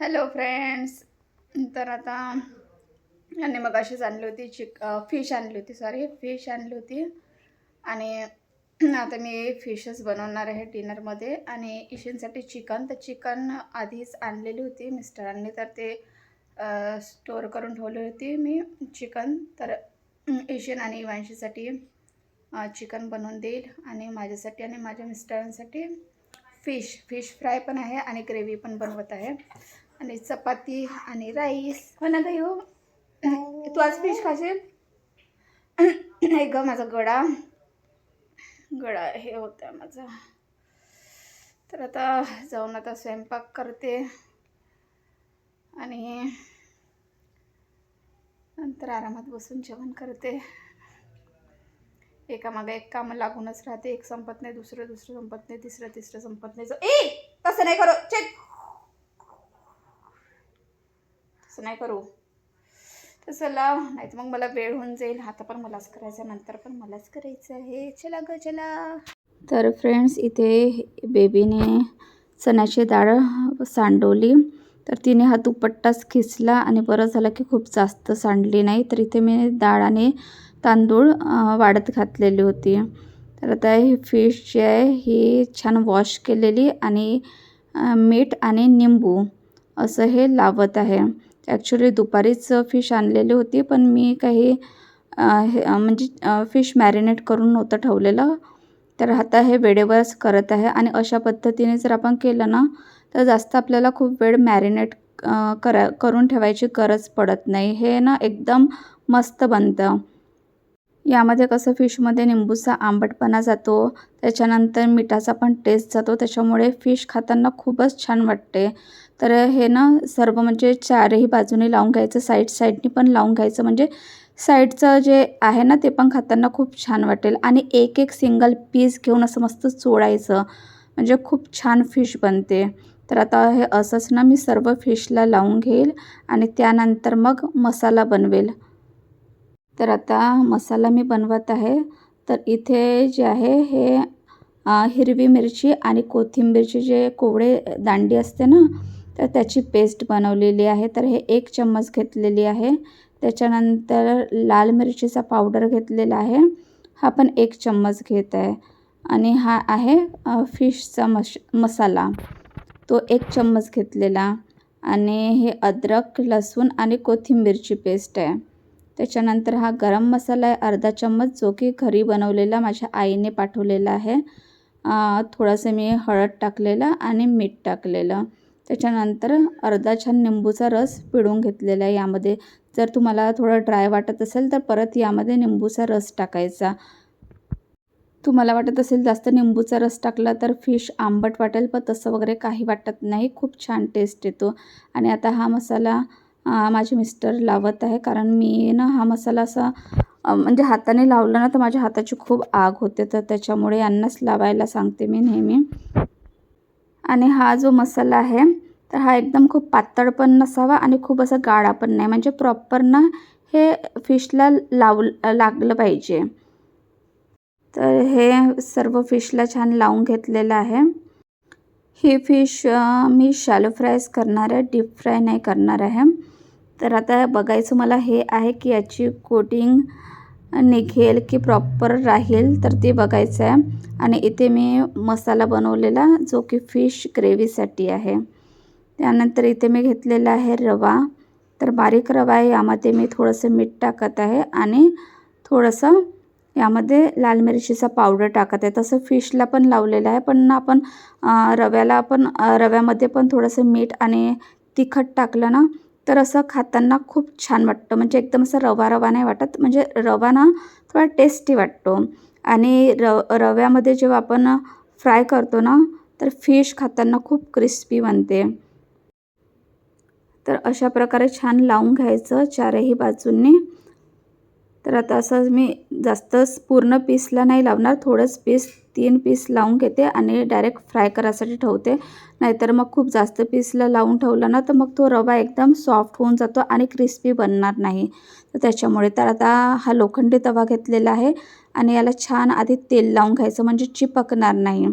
Hello friends तर आता आणि मग अशीच आणली होती चिक फिश आणली होती सॉरी फिश आणली होती. आणि आता मी फिशच बनवणार आहे डिनरमध्ये आणि इशींसाठी चिकन तर चिकन आधीच आणलेली होती मिस्टरांनी. तर ते स्टोअर करून ठेवली होती मी चिकन तर इशीन आणि इवांशीसाठी चिकन बनवून देईल. आणि माझ्यासाठी आणि माझ्या मिस्टरांसाठी फिश फिश फ्राय पण आहे आणि ग्रेव्ही पण बनवत आहे. आणि चपाती आणि राईस. हो ना हो. तू आज फिश खाशील? नाही ग माझा गडा. गळा हे होता माझा. तर आता जाऊन आता स्वयंपाक करते. आणि नंतर आरामात बसून जेवण करते. एकामागे एक कामं लागूनच राहते. एक संपत नाही दुसरं दुसरं संपत नाही तिसरं तिसरं संपत नाही. ए तसं नाही करो. चेक. असं नाही करू. तसं लाव नाही तर मग मला वेळ होऊन जाईल. आता पण मलाच करायचं नंतर पण मलाच करायचं आहे. चला ग चला. तर फ्रेंड्स इथे बेबीने चण्याची डाळ सांडवली. तर तिने हा दुपट्टाच खिचला आणि बरं झालं की खूप जास्त सांडली नाही. तर इथे मी डाळ आणि तांदूळ वाढत घातलेली होती. तर आता ही फिश जी आहे ही छान वॉश केलेली आणि मीठ आणि निंबू असं हे लावत आहे. ॲक्च्युली दुपारीच फिश आणलेली होती पण मी काही हे म्हणजे फिश मॅरिनेट करून नव्हतं ठेवलेलं. तर आता हे वेळेवरच करत आहे आणि अशा पद्धतीने जर आपण केलं ना तर जास्त आपल्याला खूप वेळ मॅरिनेट करा करून ठेवायची गरज पडत नाही. हे ना एकदम मस्त बनतं. यामध्ये कसं फिशमध्ये निंबूचा आंबटपणा जातो त्याच्यानंतर मिठाचा पण टेस्ट जातो त्याच्यामुळे फिश खाताना खूपच छान वाटते. तर हे ना सर्व म्हणजे चारही बाजूने लावून घ्यायचं साईड साईडनी पण लावून घ्यायचं. म्हणजे साईडचं जे आहे ना ते पण खाताना खूप छान वाटेल. आणि एक एक सिंगल पीस घेऊन असं मस्त चोळायचं. म्हणजे खूप छान फिश बनते. तर आता हे असंच ना मी सर्व फिशला लावून घेईल आणि त्यानंतर मग मसाला बनवेल. तर आता मसाला मी बनवत आहे. तर इथे जे आहे हे हिरवी मिरची आणि कोथिंबीरची जे कोवळे दांडी असते ना तर त्याची पेस्ट बनवलेली आहे. तर हे एक चम्मच घेतलेली आहे. त्याच्यानंतर लाल मिरचीचा पावडर घेतलेला आहे. हा पण एक चम्मच घेत आहे. आणि हा आहे फिशचा मश मसाला. तो एक चम्मच घेतलेला. आणि हे अद्रक लसूण आणि कोथिंबीरची पेस्ट आहे. त्याच्यानंतर हा गरम मसाला आहे. अर्धा चम्मच जो की घरी बनवलेला माझ्या आईने पाठवलेला आहे. थोडंसं मी हळद टाकलेलं आणि मीठ टाकलेलं. त्याच्यानंतर अर्धा छान निंबूचा रस पिळून घेतलेला आहे यामध्ये. जर तुम्हाला थोडं ड्राय वाटत असेल तर परत यामध्ये निंबूचा रस टाकायचा. तुम्हाला वाटत असेल जास्त निंबूचा रस टाकला तर फिश आंबट वाटेल पण तसं वगैरे काही वाटत नाही. खूप छान टेस्ट येतो. आणि आता हा मसाला माझे मिस्टर लावत आहे. कारण मी ना हा मसाला असा म्हणजे हाताने लावला ना तर माझ्या हाताची खूप आग होते. तर त्याच्यामुळे यांनाच लावायला सांगते मी नेहमी. आणि हा जो मसाला आहे तर हा एकदम खूप पातळ पण नसावा आणि खूप असा गाळा पण नाही. म्हणजे प्रॉपर ना हे फिशला लाव लागलं पाहिजे. तर हे सर्व फिशला छान लावून घेतलेलं आहे. ही फिश मी शॅलो फ्रायच करणार आहे डीप फ्राय नाही करणार आहे. तर आता बघायचं मला हे आहे की याची कोटिंग निघेल की प्रॉपर राहील तर ते बघायचं आहे. आणि इथे मी मसाला बनवलेला जो की फिश ग्रेव्हीसाठी आहे. त्यानंतर इथे मी घेतलेला आहे रवा. तर बारीक रवा आहे यामध्ये मी थोडंसं मीठ टाकत आहे आणि थोडंसं यामध्ये लाल मिरचीचा पावडर टाकत आहे. तसं फिशला पण लावलेलं आहे पण आपण रव्याला आपण रव्यामध्ये पण थोडंसं मीठ आणि तिखट टाकलं ना तर असं खाताना खूप छान वाटतं. म्हणजे एकदम असं रवा रवा नाही वाटत म्हणजे रवा ना थोडा टेस्टी वाटतो. आणि र रव्यामध्ये जेव्हा आपण फ्राय करतो ना तर फिश खाताना खूप क्रिस्पी बनते. तर अशा प्रकारे छान लावून घ्यायचं चारही बाजूंनी. तर आता असं मी जास्तच पूर्ण पीसला नाही लावणार थोडंच पीस तीन पीस लावून घेते आणि डायरेक्ट फ्राय करायसाठी ठेवते. नाहीतर मग खूप जास्त पीसला लावून ठेवलं ना तर मग तो रवा एकदम सॉफ्ट होऊन जातो आणि क्रिस्पी बनणार नाही. तर त्याच्यामुळे तर आता हा लोखंडी तवा घेतलेला आहे आणि याला छान आधी तेल लावून घ्यायचं म्हणजे चिपकणार नाही.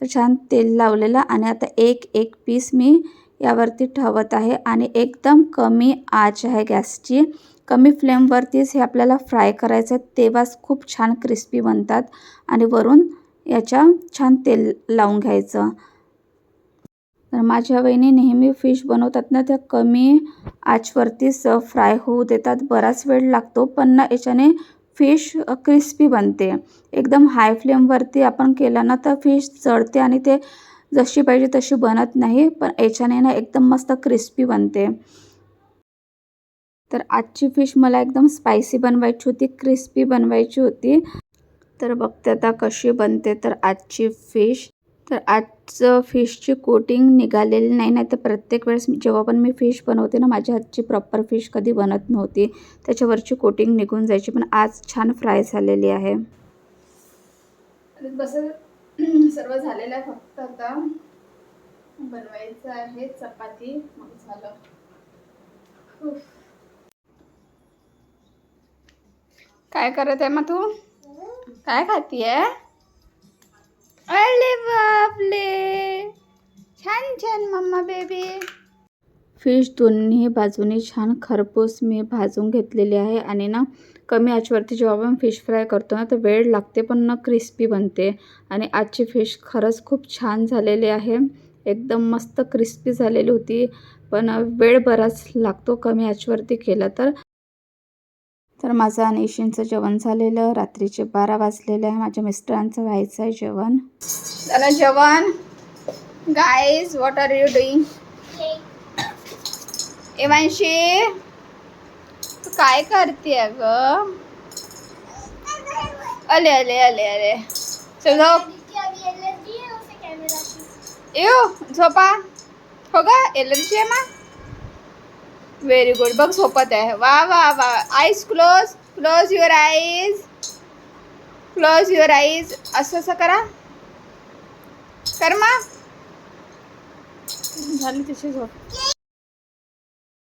तर छान तेल लावलेलं आणि आता एक एक पीस मी यावरती ठेवत आहे आणि एकदम कमी आच आहे गॅसची. कमी फ्लेमवरतीच हे आपल्याला फ्राय करायचं आहे तेव्हाच खूप छान क्रिस्पी बनतात आणि वरून याच्या छान तेल लावून घ्यायचं. तर माझ्या वहिनी नेहमी फिश बनवतात ना त्या कमी आचवरतीच फ्राय होऊ देतात. बराच वेळ लागतो पण ना याच्याने फिश क्रिस्पी बनते. एकदम हाय फ्लेमवरती आपण केलं ना तर फिश चढते आणि ते जशी पाहिजे तशी बनत नाही पण याच्याने ना एकदम मस्त क्रिस्पी बनते. तर आजची फिश मला एकदम स्पायसी बनवायची होती क्रिस्पी बनवायची होती. तर बघते आता कशी बनते तर आजची फिश तर आजचं फिशची कोटिंग निघालेली नाही नाही तर प्रत्येक वेळेस जेव्हा पण मी फिश बनवते ना माझ्या हातची प्रॉपर फिश कधी बनत नव्हती. त्याच्यावरची कोटिंग निघून जायची पण आज छान फ्राय झालेली आहे. सर्व झालेलं आहे फक्त आता बनवायचं आहे चपाती. मग झालं. काय करत आहे मग तू? काय खातीये? अरे बापले छान छान मम्मा बेबी. फिश दोन्ही बाजूने छान खरपूस मी भाजून घेतलेली आहे आणि ना कमी आचवरती जेव्हा आपण फिश फ्राय करतो ना तर वेळ लागते पण ना क्रिस्पी बनते. आणि आजची फिश खरंच खूप छान झालेली आहे. एकदम मस्त क्रिस्पी झालेली होती पण वेळ बराच लागतो कमी आचवरती केलं तर. तर माझं आणि ईशींचं जेवण झालेलं. रात्रीचे बारा वाजलेले आहे. माझ्या मिस्टरांचं व्हायचं आहे जेवण. झालं जेवण. Guys what are you doing तू काय करते ग अले अले अले अले. चल. झोप येऊ झोपा. हो ग, एलर्जी आहे मा? व्हेरी गुड बघ, झोपत आहे. वा वा वा. Eyes close close your eyes close your eyes असं असं करा. कर मा. झाली तिची झोप.